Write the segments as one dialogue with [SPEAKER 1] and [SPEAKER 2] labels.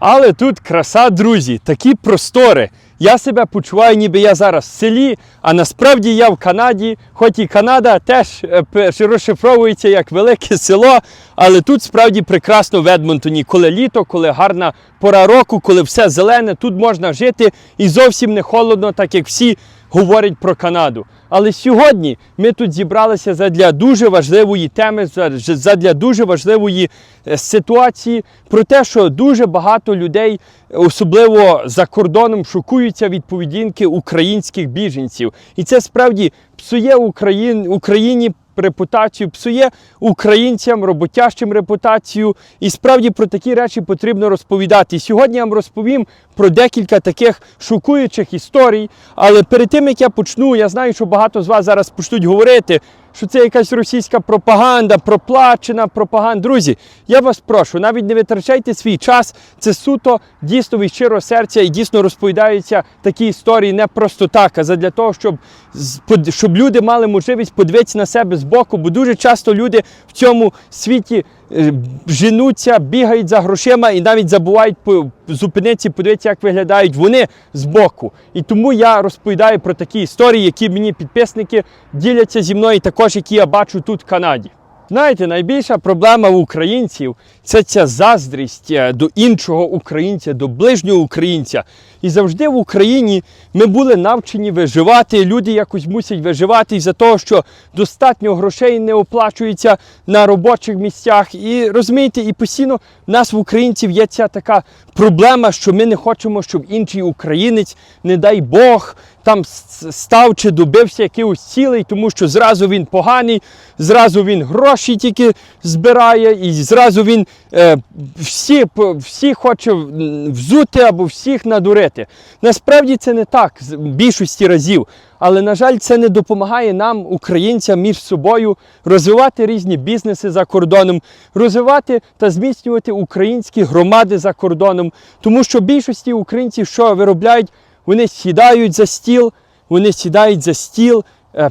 [SPEAKER 1] Але тут краса, друзі, такі простори. Я себе почуваю, ніби я зараз в селі, а насправді я в Канаді, хоч і Канада теж е, розшифровується як велике село, але тут справді прекрасно в Едмонтоні, коли літо, коли гарна пора року, коли все зелене, тут можна жити і зовсім не холодно, так як всі говорять про Канаду. Але сьогодні ми тут зібралися задля дуже важливої теми, задля дуже важливої е, ситуації про те, що дуже багато людей, особливо за кордоном, шокуються від поведінки українських біженців. І це справді псує Україн, Україні репутацію, псує українцям, роботящим репутацію. І справді про такі речі потрібно розповідати. Сьогодні я вам розповім про декілька таких шокуючих історій. Але перед тим як я почну, я знаю, що багато з вас зараз почнуть говорити. Що це якась російська пропаганда, проплачена пропаганда. Друзі, я вас прошу, навіть не витрачайте свій час. Це суто дійсно від щирого серця і дійсно розповідаються такі історії не просто так, а задля того, щоб, з- щоб люди мали можливість подивитися на себе збоку, бо дуже часто люди в цьому світі женуться, бігають за грошима і навіть забувають зупинитися, подивитися, як виглядають вони збоку. І тому я розповідаю про такі історії, які мені підписники діляться зі мною, також які я бачу тут в Канаді. Знаєте, найбільша проблема в українців це ця заздрість е, до іншого українця, до ближнього українця. І завжди в Україні ми були навчені виживати. Люди якось мусять виживати із-за того, що достатньо грошей не оплачується на робочих місцях. І розумієте, і постійно в нас в українців є ця така проблема, що ми не хочемо, щоб інший українець, не дай Бог, там став чи добився якихось цілей, тому що зразу він поганий, зразу він гроші тільки збирає, і зразу він е, всі, всі хоче взути або всіх надурити. Насправді це не так в більшості разів. Але, на жаль, це не допомагає нам, українцям, між собою розвивати різні бізнеси за кордоном, розвивати та зміцнювати українські громади за кордоном. Тому що більшості українців, що виробляють, вони сідають за стіл, вони сідають за стіл,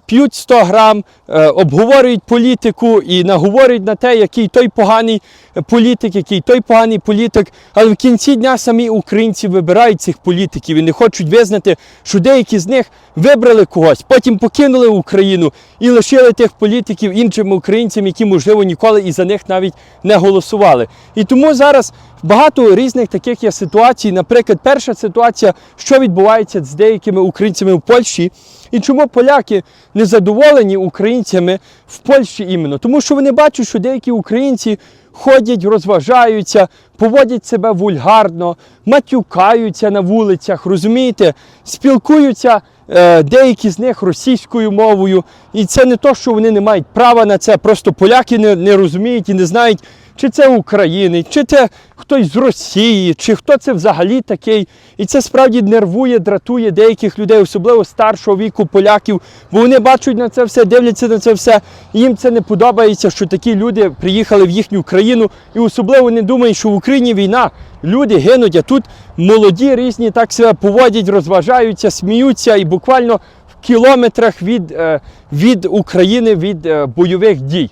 [SPEAKER 1] п'ють 100 грам, е, обговорюють політику і наговорюють на те, який той поганий е, політик, який той поганий політик. Але в кінці дня самі українці вибирають цих політиків і не хочуть визнати, що деякі з них вибрали когось, потім покинули Україну і лишили тих політиків іншим українцям, які, можливо, ніколи і за них навіть не голосували. І тому зараз багато різних таких є ситуацій. Наприклад, перша ситуація, що відбувається з деякими українцями в Польщі, і чому поляки не задоволені українцями в Польщі іменно? Тому що вони бачать, що деякі українці ходять, розважаються, поводять себе вульгарно, матюкаються на вулицях, розумієте, спілкуються. е, Деякі з них російською мовою, і це не то, що вони не мають права на це. Просто поляки не, не розуміють і не знають, чи це українець, чи це хтось з Росії, чи хто це взагалі такий. І це справді нервує, дратує деяких людей, особливо старшого віку поляків, бо вони бачать на це все, дивляться на це все. І їм це не подобається, що такі люди приїхали в їхню країну, і особливо не думають, що в Україні війна. Люди гинуть, а тут молоді різні так себе поводять, розважаються, сміються і буквально в кілометрах від, е, від України, від е, бойових дій.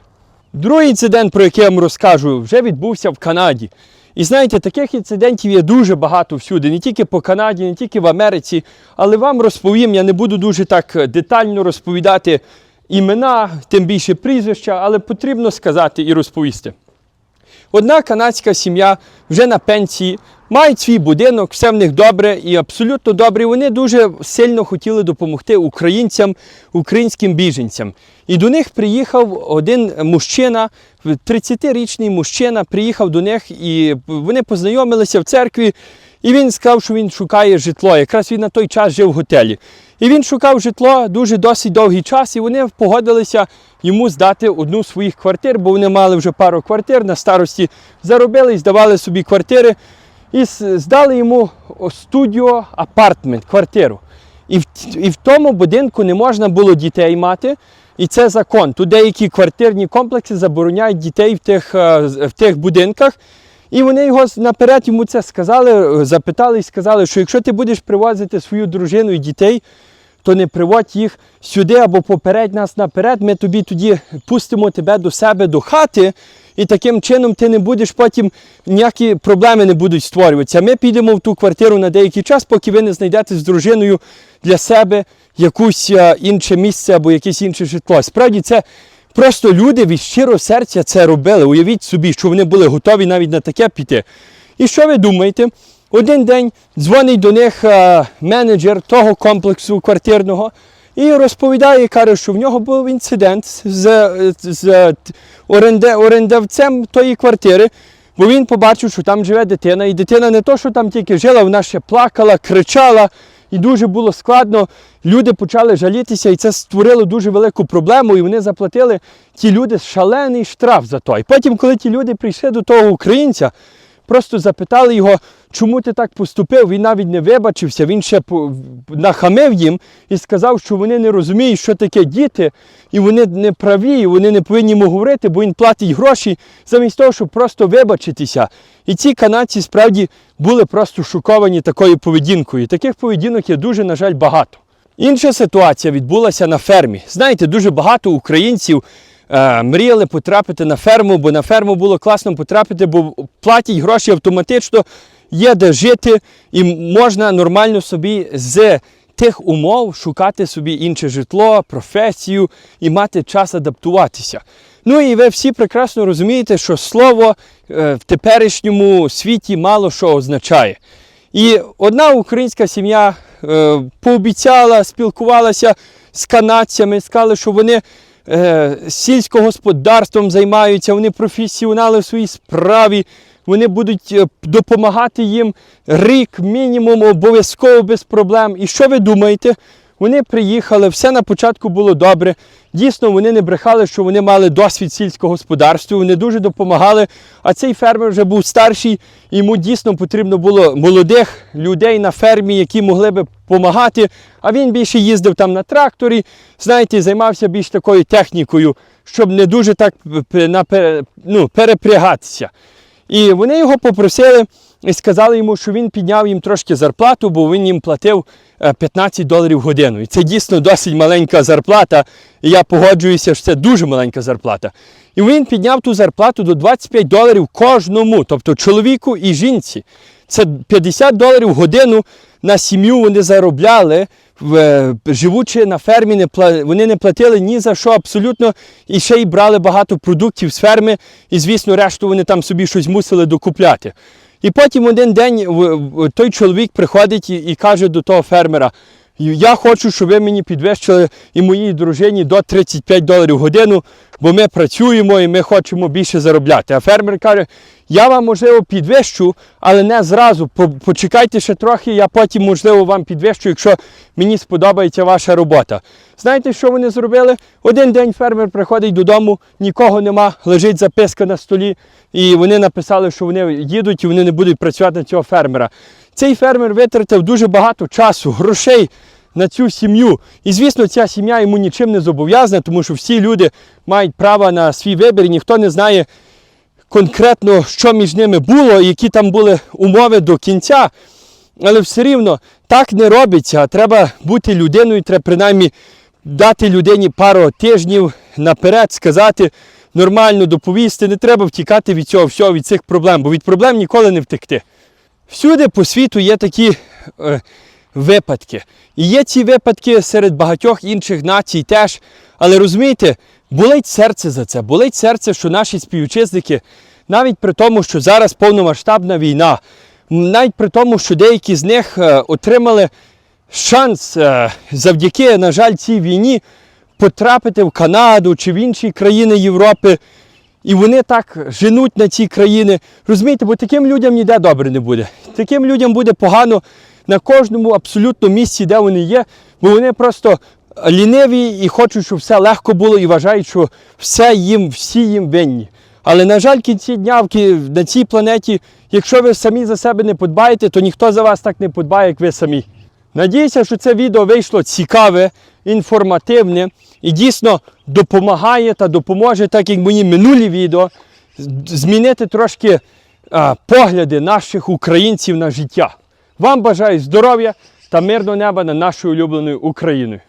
[SPEAKER 1] Другий інцидент, про який я вам розкажу, вже відбувся в Канаді. І знаєте, таких інцидентів є дуже багато всюди, не тільки по Канаді, не тільки в Америці. Але вам розповім, я не буду дуже так е, детально розповідати імена, тим більше прізвища, але потрібно сказати і розповісти. Одна канадська сім'я вже на пенсії, мають свій будинок, все в них добре і абсолютно добре. Вони дуже сильно хотіли допомогти українцям, українським біженцям. І до них приїхав один мужчина, 30-річний мужчина, приїхав до них, і вони познайомилися в церкві. І він сказав, що він шукає житло. Якраз він на той час жив в готелі. І він шукав житло дуже досить довгий час, і вони погодилися йому здати одну з своїх квартир, бо вони мали вже пару квартир на старості, заробили і здавали собі квартири. І здали йому студіо, апартмент, квартиру. І в, і в тому будинку не можна було дітей мати. І це закон. Тут деякі квартирні комплекси забороняють дітей в тих, е, в тих будинках. І вони його наперед йому це сказали, е, запитали і сказали, що якщо ти будеш привозити свою дружину і дітей, то не приводь їх сюди або попередь нас наперед. Ми тобі тоді пустимо тебе до себе до хати, і таким чином ти не будеш потім ніякі проблеми не будуть створюватися. Ми підемо в ту квартиру на деякий час, поки ви не знайдете з дружиною для себе якусь е, інше місце або якесь інше житло. Справді це. Просто люди від щирого серця це робили. Уявіть собі, що вони були готові навіть на таке піти. І що ви думаєте? Один день дзвонить до них е, менеджер того комплексу квартирного і розповідає, каже, що в нього був інцидент з, з оренде, орендавцем тої квартири, бо він побачив, що там живе дитина. І дитина не то, що там тільки жила, вона ще плакала, кричала, і дуже було складно. Люди почали жалітися, і це створило дуже велику проблему. І вони заплатили ті люди шалений штраф за то. І потім, коли ті люди прийшли до того українця, просто запитали його, чому ти так поступив. Він навіть не вибачився, він ще нахамив їм і сказав, що вони не розуміють, що таке діти, і вони не праві, і вони не повинні йому говорити, бо він платить гроші замість того, щоб просто вибачитися. І ці канадці справді були просто шоковані такою поведінкою. Таких поведінок є дуже, на жаль, багато. Інша ситуація відбулася на фермі. Знаєте, дуже багато українців е, мріяли потрапити на ферму, бо на ферму було класно потрапити, бо платять гроші автоматично, є де жити, і можна нормально собі з тих умов шукати собі інше житло, професію і мати час адаптуватися. Ну і ви всі прекрасно розумієте, що слово е, в теперішньому світі мало що означає. І одна українська сім'я е, пообіцяла, спілкувалася з канадцями, сказали, що вони е, сільськогосподарством займаються, вони професіонали в своїй справі, вони будуть е, допомагати їм рік мінімум, обов'язково без проблем. І що ви думаєте? Вони приїхали, все на початку було добре. Дійсно, вони не брехали, що вони мали досвід сільського господарства, вони дуже допомагали. А цей фермер вже був старший, йому дійсно потрібно було молодих людей на фермі, які могли би допомагати. А він більше їздив там на тракторі, знаєте, займався більш такою технікою, щоб не дуже так ну, перепрягатися. І вони його попросили і сказали йому, що він підняв їм трошки зарплату, бо він їм платив е, 15 доларів в годину. І це дійсно досить маленька зарплата. І я погоджуюся, що це дуже маленька зарплата. І він підняв ту зарплату до 25 доларів кожному, тобто чоловіку і жінці. Це 50 доларів в годину на сім'ю вони заробляли, е, живучи на фермі, вони не платили ні за що абсолютно, і ще й брали багато продуктів з ферми, і, звісно, решту вони там собі щось мусили докупляти. І потім один день той чоловік приходить і, каже до того фермера: я хочу, щоб ви мені підвищили і моїй дружині до 35 доларів годину, бо ми працюємо і ми хочемо більше заробляти. А фермер каже, я вам можливо підвищу, але не зразу. Почекайте ще трохи, я потім, можливо, вам підвищу, якщо мені сподобається ваша робота. Знаєте, що вони зробили? Один день фермер приходить додому, нікого нема, лежить записка на столі, і вони написали, що вони їдуть і вони не будуть працювати на цього фермера. Цей фермер витратив дуже багато часу, грошей на цю сім'ю. І звісно, ця сім'я йому нічим не зобов'язана, тому що всі люди мають право на свій вибір, і ніхто не знає конкретно, що між ними було, які там були умови до кінця. Але все рівно так не робиться. Треба бути людиною, треба принаймні дати людині пару тижнів наперед, сказати нормально доповісти. Не треба втікати від цього всього, від цих проблем, бо від проблем ніколи не втекти. Всюди по світу є такі е, випадки. І є ці випадки серед багатьох інших націй теж. Але розумієте, болить серце за це. Болить серце, що наші співвітчизники, навіть при тому, що зараз повномасштабна війна, навіть при тому, що деякі з них е, отримали шанс е, завдяки, на жаль, цій війні потрапити в Канаду чи в інші країни Європи. І вони так женуть на ці країни. Розумієте, бо таким людям ніде добре не буде. Таким людям буде погано на кожному абсолютно місці, де вони є, бо вони просто ліниві і хочуть, щоб все легко було, і вважають, що все їм, всі їм винні. Але, на жаль, кінці дня на цій планеті, якщо ви самі за себе не подбаєте, то ніхто за вас так не подбає, як ви самі. Надіюся, що це відео вийшло цікаве, інформативне і дійсно допомагає та допоможе, так як мої минулі відео, змінити трошки а, погляди наших українців на життя. Вам бажаю здоров'я та мирного неба над нашою улюбленою Україною.